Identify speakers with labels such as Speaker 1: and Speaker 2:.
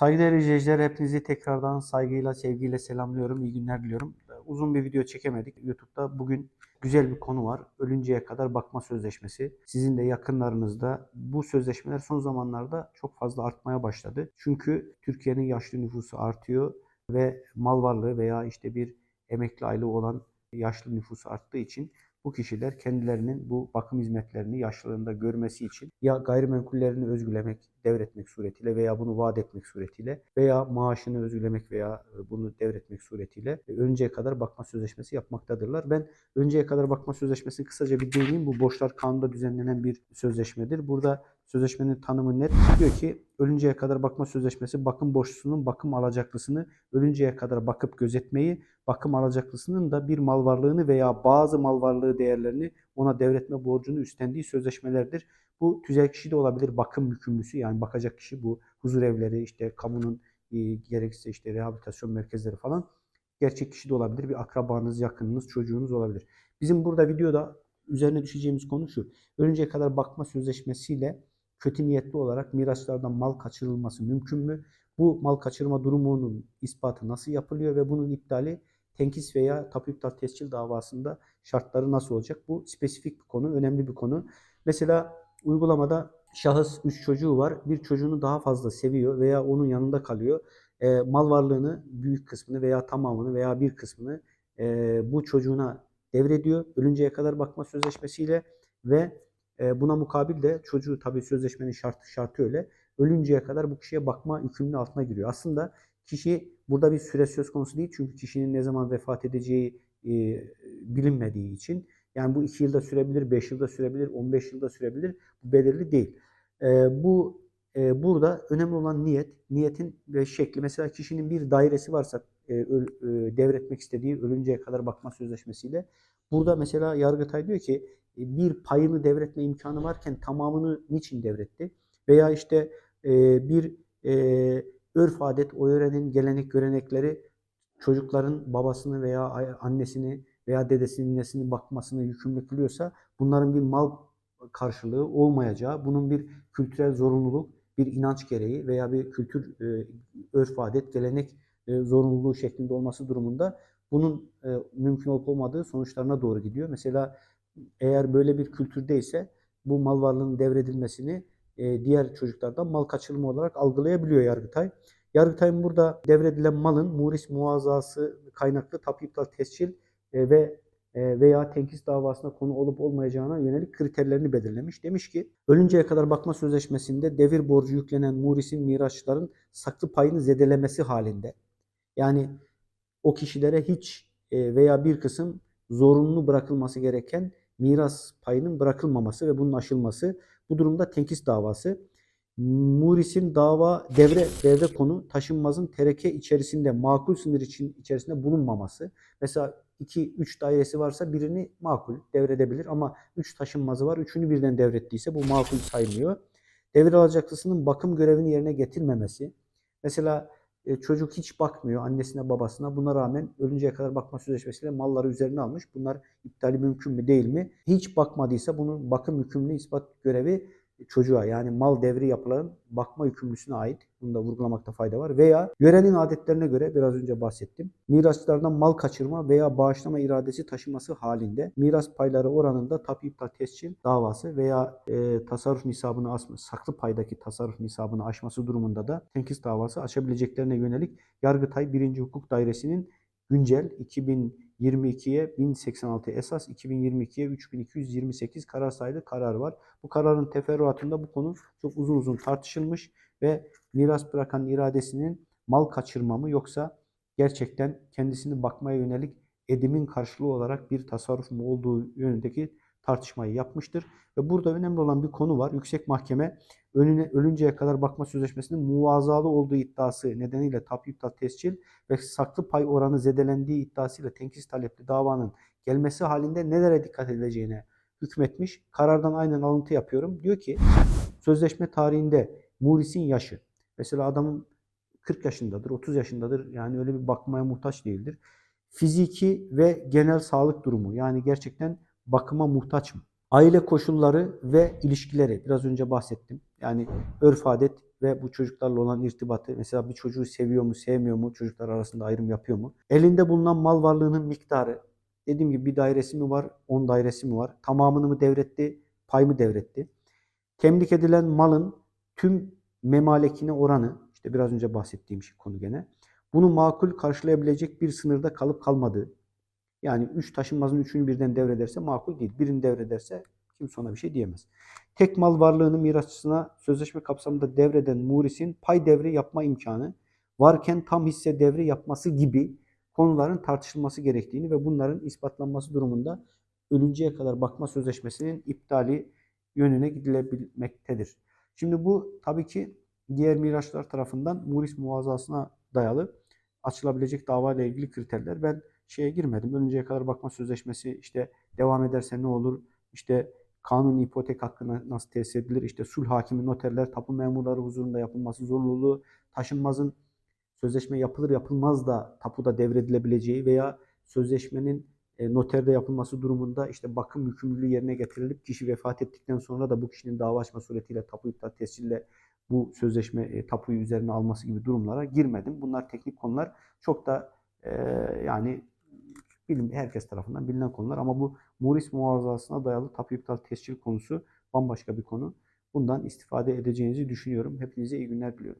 Speaker 1: Saygıdeğer izleyiciler hepinizi tekrardan saygıyla, sevgiyle selamlıyorum. İyi günler diliyorum. Uzun bir video çekemedik YouTube'da. Bugün güzel bir konu var. Ölünceye kadar bakma sözleşmesi. Sizin de yakınlarınızda bu sözleşmeler son zamanlarda çok fazla artmaya başladı. Çünkü Türkiye'nin yaşlı nüfusu artıyor ve mal varlığı veya işte bir emekli aylığı olan yaşlı nüfusu arttığı için bu kişiler kendilerinin bu bakım hizmetlerini yaşlılığında görmesi için ya gayrimenkullerini özgülemek, devretmek suretiyle veya bunu vaat etmek suretiyle veya maaşını özgülemek veya e, bunu devretmek suretiyle e, önceye kadar bakma sözleşmesi yapmaktadırlar. Ben önceye kadar bakma sözleşmesini kısaca bir değineyim. Bu borçlar kanunda düzenlenen bir sözleşmedir. Burada sözleşmenin tanımı net. Diyor ki ölünceye kadar bakma sözleşmesi bakım borçlusunun bakım alacaklısını ölünceye kadar bakıp gözetmeyi, bakım alacaklısının da bir mal varlığını veya bazı mal varlığı değerlerini ona devretme borcunu üstlendiği sözleşmelerdir. Bu tüzel kişi de olabilir, bakım yükümlüsü yani bakacak kişi bu huzur evleri, işte kamunun e, gerekirse işte rehabilitasyon merkezleri falan gerçek kişi de olabilir. Bir akrabanız, yakınınız, çocuğunuz olabilir. Bizim burada videoda üzerine düşeceğimiz konu şu. Ölünceye kadar bakma sözleşmesiyle kötü niyetli olarak miraslardan mal kaçırılması mümkün mü? Bu mal kaçırma durumunun ispatı nasıl yapılıyor ve bunun iptali tenkis veya tapu iptal tescil davasında şartları nasıl olacak? Bu spesifik bir konu, önemli bir konu. Mesela uygulamada şahıs 3 çocuğu var. Bir çocuğunu daha fazla seviyor veya onun yanında kalıyor. E, mal varlığını büyük kısmını veya tamamını veya bir kısmını e, bu çocuğuna devrediyor. Ölünceye kadar bakma sözleşmesiyle ve e, buna mukabil de çocuğu tabii sözleşmenin şartı şartı öyle. Ölünceye kadar bu kişiye bakma yükümlülüğü altına giriyor. Aslında kişi burada bir süre söz konusu değil. Çünkü kişinin ne zaman vefat edeceği e, bilinmediği için. Yani bu 2 yılda sürebilir, 5 yılda sürebilir, 15 yılda sürebilir. Bu belirli değil. E, bu e, burada önemli olan niyet, niyetin ve şekli. Mesela kişinin bir dairesi varsa e, öl, e, devretmek istediği ölünceye kadar bakma sözleşmesiyle. Burada mesela Yargıtay diyor ki bir payını devretme imkanı varken tamamını niçin devretti? Veya işte e, bir e, örf adet, o yörenin gelenek görenekleri çocukların babasını veya annesini veya dedesinin nesini bakmasını yükümlü kılıyorsa bunların bir mal karşılığı olmayacağı, bunun bir kültürel zorunluluk, bir inanç gereği veya bir kültür, e, örf adet, gelenek e, zorunluluğu şeklinde olması durumunda bunun e, mümkün olup olmadığı sonuçlarına doğru gidiyor. Mesela eğer böyle bir kültürdeyse bu mal varlığının devredilmesini e, diğer çocuklardan mal kaçırımı olarak algılayabiliyor Yargıtay. Yargıtay'ın burada devredilen malın muris muazzası kaynaklı tapu iptal tescil e, ve e, veya tenkis davasına konu olup olmayacağına yönelik kriterlerini belirlemiş. Demiş ki ölünceye kadar bakma sözleşmesinde devir borcu yüklenen murisin mirasçıların saklı payını zedelemesi halinde yani o kişilere hiç e, veya bir kısım zorunlu bırakılması gereken miras payının bırakılmaması ve bunun aşılması. Bu durumda tenkis davası. Muris'in dava devre devre konu taşınmazın tereke içerisinde makul sınır için içerisinde bulunmaması. Mesela 2-3 dairesi varsa birini makul devredebilir ama 3 taşınmazı var. Üçünü birden devrettiyse bu makul saymıyor. Devir alacaklısının bakım görevini yerine getirmemesi. Mesela e, çocuk hiç bakmıyor annesine babasına. Buna rağmen ölünceye kadar bakma sözleşmesiyle malları üzerine almış. Bunlar iptali mümkün mü değil mi? Hiç bakmadıysa bunun bakım yükümlü ispat görevi çocuğa yani mal devri yapılan bakma yükümlüsüne ait. Bunu da vurgulamakta fayda var. Veya yörenin adetlerine göre biraz önce bahsettim. Mirasçılardan mal kaçırma veya bağışlama iradesi taşıması halinde miras payları oranında tapu iptal tescil davası veya e, tasarruf nisabını asma, saklı paydaki tasarruf nisabını aşması durumunda da tenkis davası açabileceklerine yönelik Yargıtay 1. Hukuk Dairesi'nin güncel 2022'ye 1086 esas 2022'ye 3228 karar sayılı karar var. Bu kararın teferruatında bu konu çok uzun uzun tartışılmış ve miras bırakan iradesinin mal kaçırma mı yoksa gerçekten kendisini bakmaya yönelik edimin karşılığı olarak bir tasarruf mu olduğu yönündeki tartışmayı yapmıştır. Ve burada önemli olan bir konu var. Yüksek Mahkeme önüne ölünceye kadar bakma sözleşmesinin muvazalı olduğu iddiası nedeniyle tapu iptal tescil ve saklı pay oranı zedelendiği iddiasıyla tenkis talepli davanın gelmesi halinde nelere dikkat edileceğine hükmetmiş. Karardan aynen alıntı yapıyorum. Diyor ki sözleşme tarihinde Muris'in yaşı. Mesela adamın 40 yaşındadır, 30 yaşındadır. Yani öyle bir bakmaya muhtaç değildir. Fiziki ve genel sağlık durumu yani gerçekten bakıma muhtaç mı? Aile koşulları ve ilişkileri biraz önce bahsettim. Yani örf adet ve bu çocuklarla olan irtibatı mesela bir çocuğu seviyor mu sevmiyor mu çocuklar arasında ayrım yapıyor mu? Elinde bulunan mal varlığının miktarı dediğim gibi bir dairesi mi var 10 dairesi mi var? Tamamını mı devretti pay mı devretti? Temlik edilen malın tüm memalekine oranı işte biraz önce bahsettiğim şey konu gene. Bunu makul karşılayabilecek bir sınırda kalıp kalmadığı. Yani üç taşınmazın üçünü birden devrederse makul değil. Birini devrederse kimse ona bir şey diyemez. Tek mal varlığını mirasçısına sözleşme kapsamında devreden murisin pay devri yapma imkanı varken tam hisse devri yapması gibi konuların tartışılması gerektiğini ve bunların ispatlanması durumunda ölünceye kadar bakma sözleşmesinin iptali yönüne gidilebilmektedir. Şimdi bu tabii ki diğer mirasçılar tarafından muris muvazzasına dayalı açılabilecek dava ile ilgili kriterler. Ben şeye girmedim. Ölünceye kadar bakma sözleşmesi işte devam ederse ne olur? İşte kanun ipotek hakkına nasıl tesis edilir? İşte sulh hakimi, noterler, tapu memurları huzurunda yapılması zorunluluğu, taşınmazın sözleşme yapılır yapılmaz da tapuda devredilebileceği veya sözleşmenin e, noterde yapılması durumunda işte bakım yükümlülüğü yerine getirilip kişi vefat ettikten sonra da bu kişinin dava açma suretiyle tapu iptal tescille bu sözleşme e, tapuyu üzerine alması gibi durumlara girmedim. Bunlar teknik konular. Çok da e, yani bilim herkes tarafından bilinen konular ama bu Muris muvazzasına dayalı tapu iptal tescil konusu bambaşka bir konu. Bundan istifade edeceğinizi düşünüyorum. Hepinize iyi günler diliyorum.